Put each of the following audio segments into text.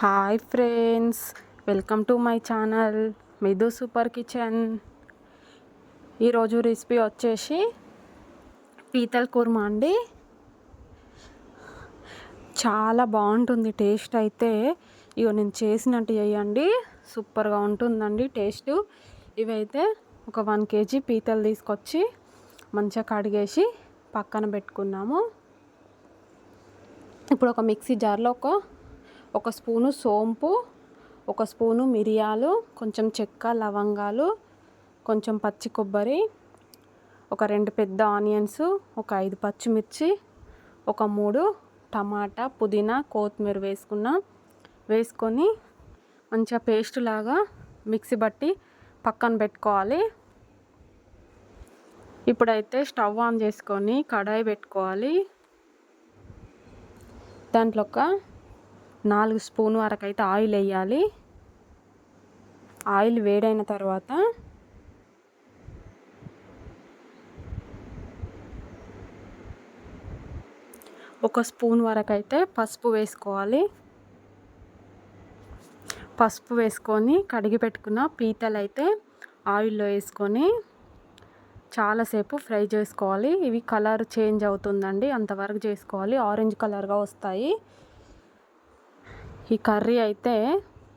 Hi friends welcome to my channel Midu super kitchen. ఈరోజు recipe వచ్చేసి పీతల కూర్మా అండి. చాలా బాగుంటుంది టేస్ట్ అయితే. ఇగో నేను చేసినట్టు చేయండి సూపర్గా ఉంటుందండి టేస్ట్. ఇవైతే ఒక వన్ కేజీ పీతలు తీసుకొచ్చి మంచిగా కడిగేసి పక్కన పెట్టుకున్నాము. ఇప్పుడు ఒక మిక్సీ జార్లో ఒక ఒక స్పూను సోంపు ఒక స్పూను మిరియాలు కొంచెం చెక్క లవంగాలు కొంచెం పచ్చి కొబ్బరి ఒక రెండు పెద్ద ఆనియన్స్ ఒక ఐదు పచ్చిమిర్చి ఒక మూడు టమాటా పుదీనా కొత్తిమీర వేసుకున్న వేసుకొని మంచిగా పేస్ట్ లాగా మిక్సీ బట్టి పక్కన పెట్టుకోవాలి. ఇప్పుడైతే స్టవ్ ఆన్ చేసుకొని కడాయి పెట్టుకోవాలి. దాంట్లో ఒక నాలుగు స్పూన్ వరకు అయితే ఆయిల్ వేయాలి. ఆయిల్ వేడైన తర్వాత ఒక స్పూన్ వరకు అయితే పసుపు వేసుకోవాలి. పసుపు వేసుకొని కడిగి పెట్టుకున్న పీతలు అయితే ఆయిల్లో వేసుకొని చాలాసేపు ఫ్రై చేసుకోవాలి. ఇవి కలర్ చేంజ్ అవుతుందండి అంతవరకు చేసుకోవాలి. ఆరెంజ్ కలర్గా వస్తాయి. ఈ కర్రీ అయితే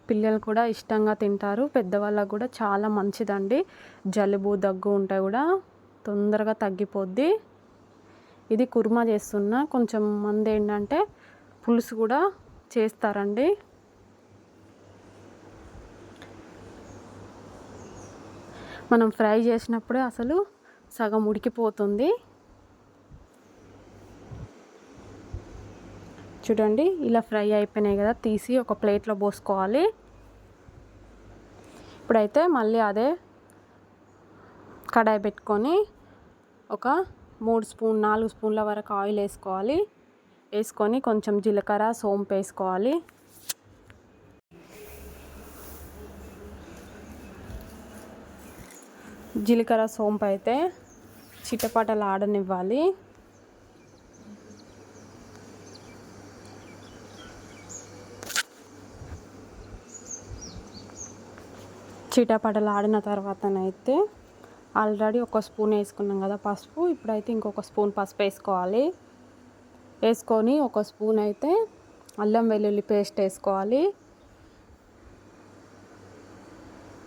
పిల్లలు కూడా ఇష్టంగా తింటారు. పెద్దవాళ్ళకు కూడా చాలా మంచిదండి. జలుబు దగ్గు ఉంటే కూడా తొందరగా తగ్గిపోద్ది. ఇది కుర్మా చేస్తున్న. కొంచెం మంది ఏంటంటే పులుసు కూడా చేస్తారండి. మనం ఫ్రై చేసినప్పుడే అసలు సగం ఉడికిపోతుంది. చూడండి ఇలా ఫ్రై అయిపోయినాయి కదా తీసి ఒక ప్లేట్లో పోసుకోవాలి. ఇప్పుడైతే మళ్ళీ అదే కడాయి పెట్టుకొని ఒక మూడు స్పూన్ నాలుగు స్పూన్ల వరకు ఆయిల్ వేసుకోవాలి. వేసుకొని కొంచెం జీలకర్ర సోంపు వేసుకోవాలి. జీలకర్ర సోంపు అయితే చిట్టపాటలు ఆడనివ్వాలి చిటపటలు ఆడిన తర్వాతనైతే ఆల్రెడీ ఒక స్పూన్ వేసుకున్నాం కదా పసుపు. ఇప్పుడైతే ఇంకొక స్పూన్ పసుపు వేసుకోవాలి. వేసుకొని ఒక స్పూన్ అయితే అల్లం వెల్లుల్లి పేస్ట్ వేసుకోవాలి.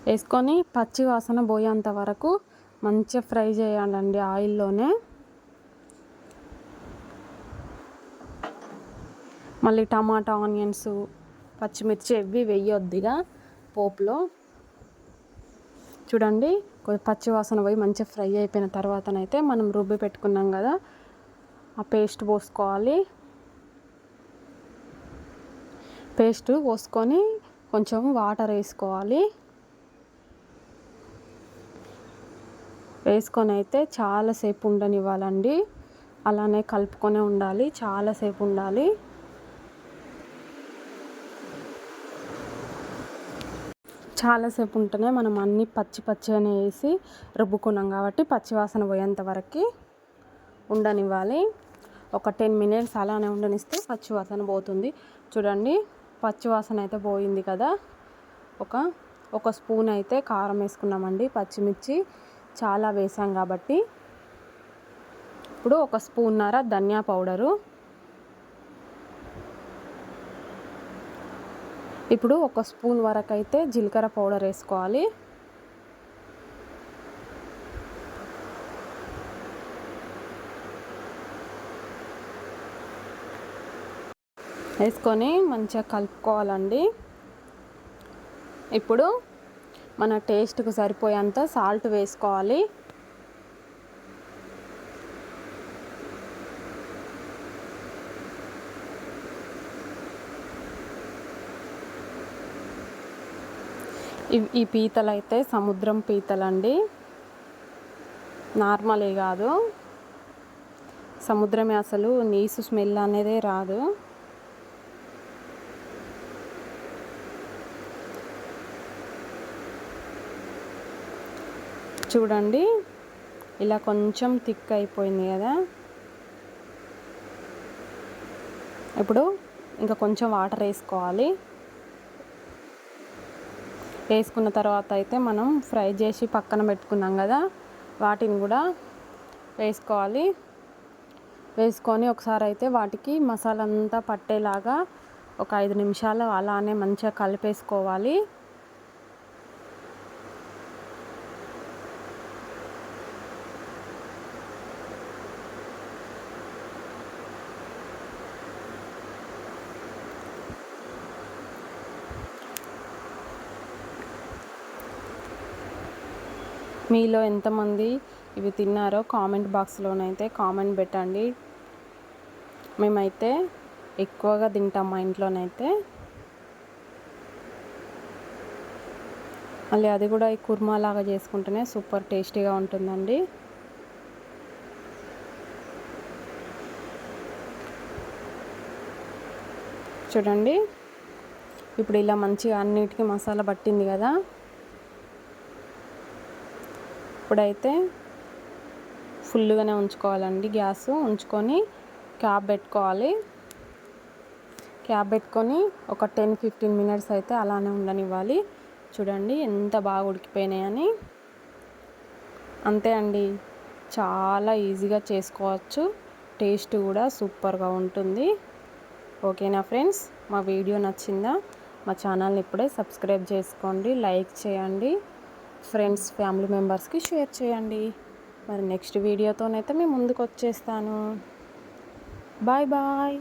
వేసుకొని పచ్చి వాసన పోయేంత వరకు మంచిగా ఫ్రై చేయాలండి ఆయిల్లోనే. మళ్ళీ టమాటా ఆనియన్స్ పచ్చిమిర్చి ఇవి వెయ్యొద్దిగా పోపులో. చూడండి పచ్చి వాసన పోయి మంచిగా ఫ్రై అయిపోయిన తర్వాతనైతే మనం రుబ్బి పెట్టుకున్నాం కదా ఆ పేస్ట్ పోసుకోవాలి. పేస్ట్ పోసుకొని కొంచెం వాటర్ వేసుకోవాలి. వేసుకొని అయితే చాలాసేపు ఉండనివ్వాలండి. అలానే కలుపుకొనే ఉండాలి చాలాసేపు ఉండాలి. చాలాసేపు ఉంటేనే మనం అన్నీ పచ్చి పచ్చిగానే వేసి రుబ్బుకున్నాం కాబట్టి పచ్చివాసన పోయేంత వరకు ఉండనివ్వాలి. ఒక టెన్ మినిట్స్ అలానే ఉండనిస్తే పచ్చివాసన పోతుంది. చూడండి పచ్చివాసన అయితే పోయింది కదా. ఒక ఒక స్పూన్ అయితే కారం వేసుకున్నామండి పచ్చిమిర్చి చాలా వేసాం కాబట్టి. ఇప్పుడు ఒక స్పూన్నర ధనియా పౌడరు ఇప్పుడు ఒక స్పూన్ వరకు అయితే జీలకర్ర పౌడర్ వేసుకోవాలి. వేసుకొని మంచిగా కలుపుకోవాలండి. ఇప్పుడు మన టేస్ట్కి సరిపోయేంత సాల్ట్ వేసుకోవాలి. ఈ పీతలు అయితే సముద్రం పీతలండి. నార్మలే కాదు. సముద్రమే అసలు నీసు స్మెల్ అనేదే రాదు. చూడండి ఇలా కొంచెం థిక్ అయిపోయింది కదా. ఇప్పుడు ఇంకా కొంచెం వాటర్ వేసుకోవాలి. వేసుకున్న తర్వాత అయితే మనం ఫ్రై చేసి పక్కన పెట్టుకున్నాం కదా వాటిని కూడా వేసుకోవాలి. వేసుకొని ఒకసారి అయితే వాటికి మసాలా అంతా పట్టేలాగా ఒక ఐదు నిమిషాలు అలానే మంచిగా కలిపేసుకోవాలి. మీలో ఎంతమంది ఇవి తిన్నారో కామెంట్ బాక్స్లోనైతే కామెంట్ పెట్టండి. మేమైతే ఎక్కువగా తింటాం మా ఇంట్లోనైతే. మళ్ళీ అది కూడా ఈ కుర్మా లాగా చేసుకుంటేనే సూపర్ టేస్టీగా ఉంటుందండి. చూడండి. ఇప్పుడు ఇలా మంచిగా అన్నిటికీ మసాలా పట్టింది కదా. ఇప్పుడైతే ఫుల్గానే ఉంచుకోవాలండి గ్యాస్. ఉంచుకొని క్యాప్ పెట్టుకోవాలి. క్యాప్ పెట్టుకొని ఒక టెన్ ఫిఫ్టీన్ మినిట్స్ అయితే అలానే ఉండనివ్వాలి. చూడండి ఎంత బాగా ఉడికిపోయినాయని అంతే అండి. చాలా ఈజీగా చేసుకోవచ్చు. టేస్ట్ కూడా సూపర్గా ఉంటుంది. ఓకేనా ఫ్రెండ్స్? మా వీడియో నచ్చిందా? మా ఛానల్ని ఇప్పుడే సబ్స్క్రైబ్ చేసుకోండి. లైక్ చేయండి. ఫ్రెండ్స్ ఫ్యామిలీ మెంబర్స్కి షేర్ చేయండి. మరి నెక్స్ట్ వీడియోతోనైతే మేము ముందుకు వచ్చేస్తాను బాయ్ బాయ్.